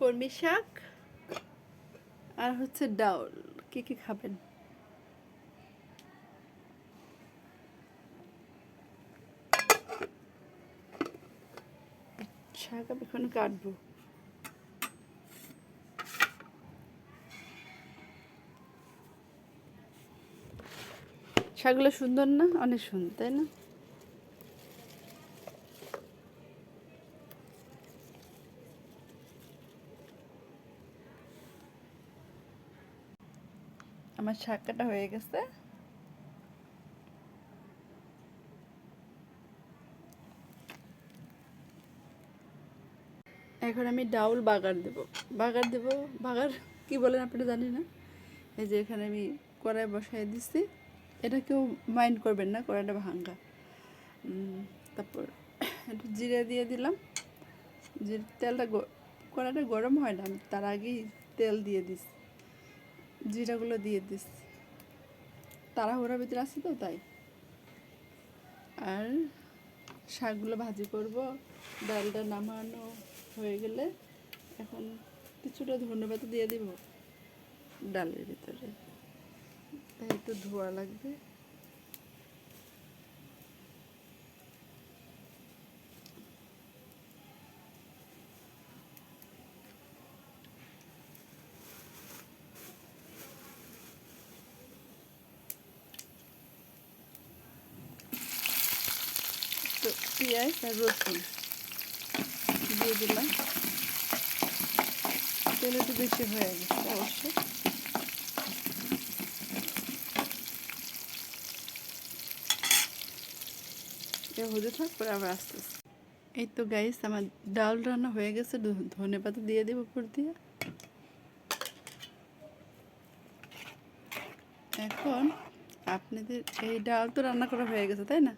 কর্মী শাক আর হচ্ছে ডাউল। কি কি খাবেন? শাক আমি এখন কাটবো। শাকগুলো সুন্দর না? অনেক সুন্দর, তাই না? আমার শাক কাটা হয়ে গেছে। এখন আমি ডাউল বাগার দেব। বাগার দেব? বাগার কি বলেন আপনারা জানি না। এই যে এখানে আমি কড়াই বসাই দিচ্ছি এটা কেউ মাইন্ড করবেন না, কড়াইটা ভাঙ্গা। তারপর একটু জিরে দিয়ে দিলাম। জিরে তেলটা কড়াইটা গরম হয় না, আমি তার আগেই তেল দিয়ে দিচ্ছি জিরাগুলো দিয়ে দিচ্ছি তাড়াহুড়ার ভিতরে আছে তো, তাই? আর শাকগুলো ভাজি করব, ডালটা নামানো হয়ে গেলে এখন কিছুটা ধন্যবাদ দিয়ে দিব ডালের ভিতরে। তাই একটু ধোয়া লাগবে তো পেঁয়াজ আর রসুন দিয়ে দিলাম। তেল একটু বেশি হয়ে গেছে অবশ্যই। এ হতে থাক পরে আবার আস্তে আস্তে। এই তো গাইস আমার ডাল রান্না হয়ে গেছে। ধনে পাতা দিয়ে দেবো উপর দিয়ে। এখন আপনাদের, এই ডাল তো রান্না করা হয়ে গেছে, তাই না?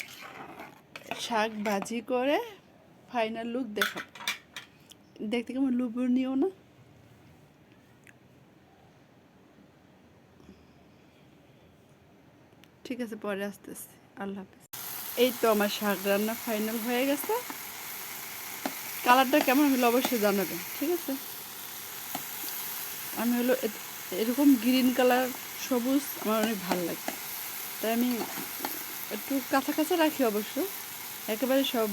শাক ভাজি করে ফাইনাল লুক দেখাবো। দেখতে কেমন লোভনীয় না? ঠিক আছে, পরে আসতেছি। আল্লাহ হাফিজ। এই তো আমার শাক রান্না ফাইনাল হয়ে গেছে। কালারটা কেমন হলো অবশ্যই জানাবেন, ঠিক আছে? আমি হলো এরকম গ্রিন কালার সবুজ, আমার অনেক ভালো লাগে। তাই আমি একটু কাঁচা রাখি অবশ্য। একেবারে সব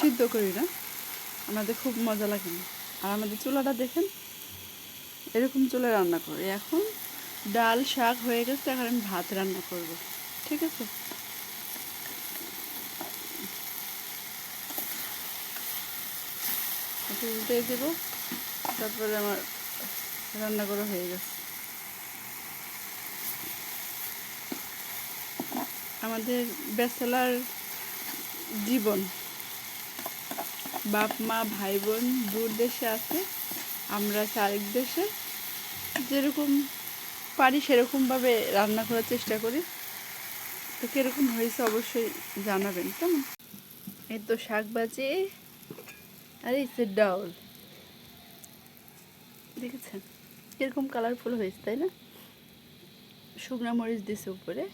সিদ্ধ করি না। আমাদের খুব মজা লাগে না। আর আমাদের চুলাটা দেখেন, এরকম চুলে রান্না করি। এখন ডাল, শাক হয়ে গেছে, এখন আমি ভাত রান্না করব। ঠিক আছে? উল্টে দেব, তারপরে আমার রান্না করা হয়ে গেছে। আমাদের ব্যাচেলার জীবন। বাপ, মা, ভাই, বোন দূর দেশে আছে, আমরা আরেক দেশে। যেরকম পারি সেরকমভাবে রান্না করার চেষ্টা করি। তো কীরকম হয়েছে অবশ্যই জানাবেন, কেমন? এই তো শাক ভাজি আর এই ডাউল দেখেছেন? কীরকম কালারফুল হয়েছে, তাই না? শুকনো মরিচ দিছে উপরে।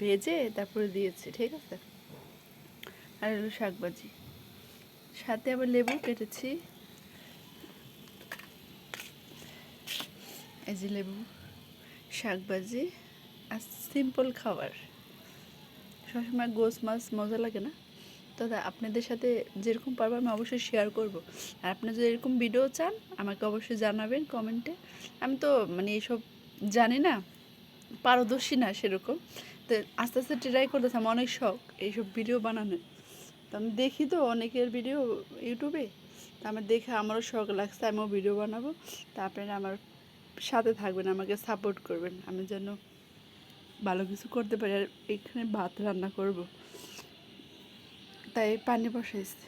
ভেজে তারপরে দিয়েছে, ঠিক আছে? আর হলো শাক ভাজি সাথে আবার লেবু কেটেছি। এই যে লেবু শাক ভাজি আর সিম্পল খাবার। সবসময় গোস মাছ মজা লাগে না? তা আপনাদের সাথে যেরকম পারব আমি অবশ্যই শেয়ার করব। আর আপনি যদি এরকম ভিডিও চান, আমাকে অবশ্যই জানাবেন কমেন্টে আমি তো মানে এইসব জানি না। পারদর্শী না সেরকম। তো আস্তে আস্তে ট্রাই করতেছে অনেক শখ এইসব ভিডিও বানানোর। তো আমি দেখি তো অনেকের ভিডিও ইউটিউবে তা আমার দেখে আমারও শখ লাগছে, আমিও ভিডিও বানাবো। তা আপনারা আমার সাথে থাকবেন, আমাকে সাপোর্ট করবেন। আমি যেন ভালো কিছু করতে পারি আর এখানে ভাত রান্না করব। তাই পানি বসাইছি।